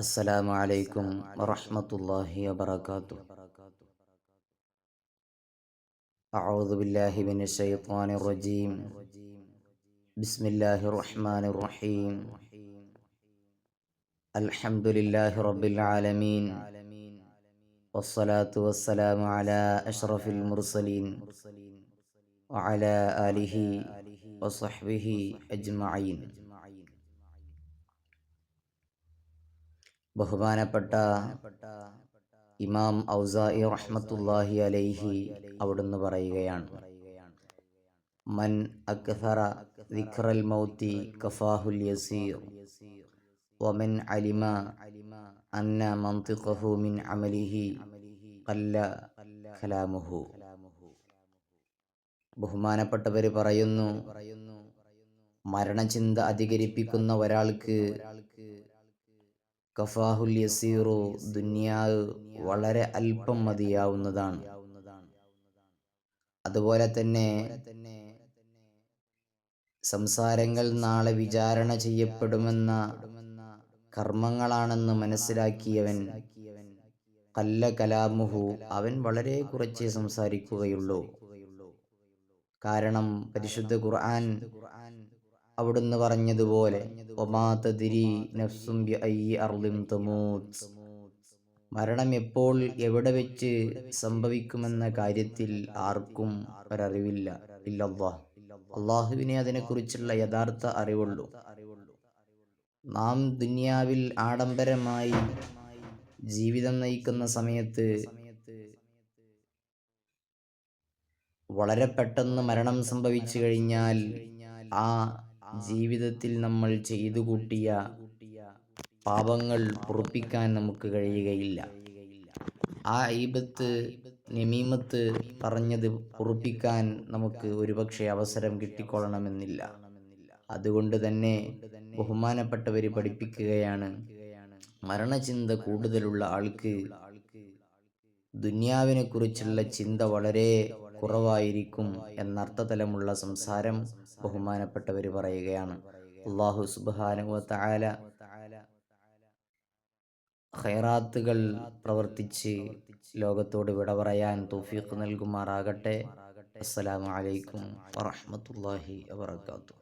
السلام عليكم ورحمة الله وبركاته. أعوذ بالله من الشيطان الرجيم. بسم الله الرحمن الرحيم. الحمد لله رب العالمين والصلاة والسلام على أشرف المرسلين وعلى آله وصحبه أجمعين. ബഹുമാനപ്പെട്ട ഇമാം ഔസായി റഹ്മത്തുല്ലാഹി അലൈഹി അവിടുന്ന് പറയുകയാണ്. മൻ അക്സറ ദിക്റൽ മൗത്തി കഫാഹുൽ യസീർ. വമൻ അലിമ അന്ന മന്തിഖഹു മിൻ അമലിഹി ഖല്ല കലാമുഹു. ബഹുമാനപ്പെട്ടവർ പറയുന്നു മരണചിന്ത അധികരിപ്പിക്കുന്ന ഒരാൾക്ക് കഫാഹുൽ യസീറു ദുനിയാവ് വളരെ അല്പം മതിയാവുന്നതാണ്. അതുപോലെ തന്നെ സംസാരങ്ങൾ നാളെ വിചാരണ ചെയ്യപ്പെടുമെന്ന കർമ്മങ്ങളാണെന്ന് മനസ്സിലാക്കിയവൻ കല്ല കലാമുഹു അവൻ വളരെ കുറച്ചേ സംസാരിക്കുകയുള്ളൂ. കാരണം പരിശുദ്ധ ഖുർആൻ അവിടുന്ന് പറഞ്ഞതുപോലെ മരണം എപ്പോൾ എവിടെ വെച്ച് സംഭവിക്കുമെന്ന കാര്യത്തിൽ ആർക്കും ഒരറിവില്ല ഇല്ലല്ലാ അള്ളാഹുവിനെ അതിനെക്കുറിച്ചുള്ള യഥാർത്ഥ അറിവുള്ളൂ. നാം ദുനിയാവിൽ ആഡംബരമായി ജീവിതം നയിക്കുന്ന സമയത്ത് വളരെ പെട്ടെന്ന് മരണം സംഭവിച്ചു കഴിഞ്ഞാൽ ആ ജീവിതത്തിൽ നമ്മൾ ചെയ്തു കൂട്ടിയ പാപങ്ങൾ പൊറുപ്പിക്കാൻ നമുക്ക് കഴിയുകയില്ല. ആ ഈബത്ത് നമീമത്ത് പറഞ്ഞത് പൊറുപ്പിക്കാൻ നമുക്ക് ഒരുപക്ഷെ അവസരം കിട്ടിക്കൊള്ളണമെന്നില്ല. അതുകൊണ്ട് തന്നെ ബഹുമാനപ്പെട്ടവർ പഠിപ്പിക്കുകയാണ് മരണചിന്ത കൂടുതലുള്ള ആൾക്ക് ദുന്യാവിനെ കുറിച്ചുള്ള ചിന്ത വളരെ കുറവായിരിക്കും എന്നർത്ഥതലമുള്ള സംസാരം ബഹുമാനപ്പെട്ടവർ പറയുകയാണ്. അള്ളാഹു സുബാനുവല ഖൈറാത്തുകൾ പ്രവർത്തിച്ച് ലോകത്തോട് വിട പറയാൻ തൗഫീഖ് നൽകുമാറാകട്ടെ. അസ്സലാമു അലൈക്കും വറഹ്മത്തുള്ളാഹി വബറകാതുഹു.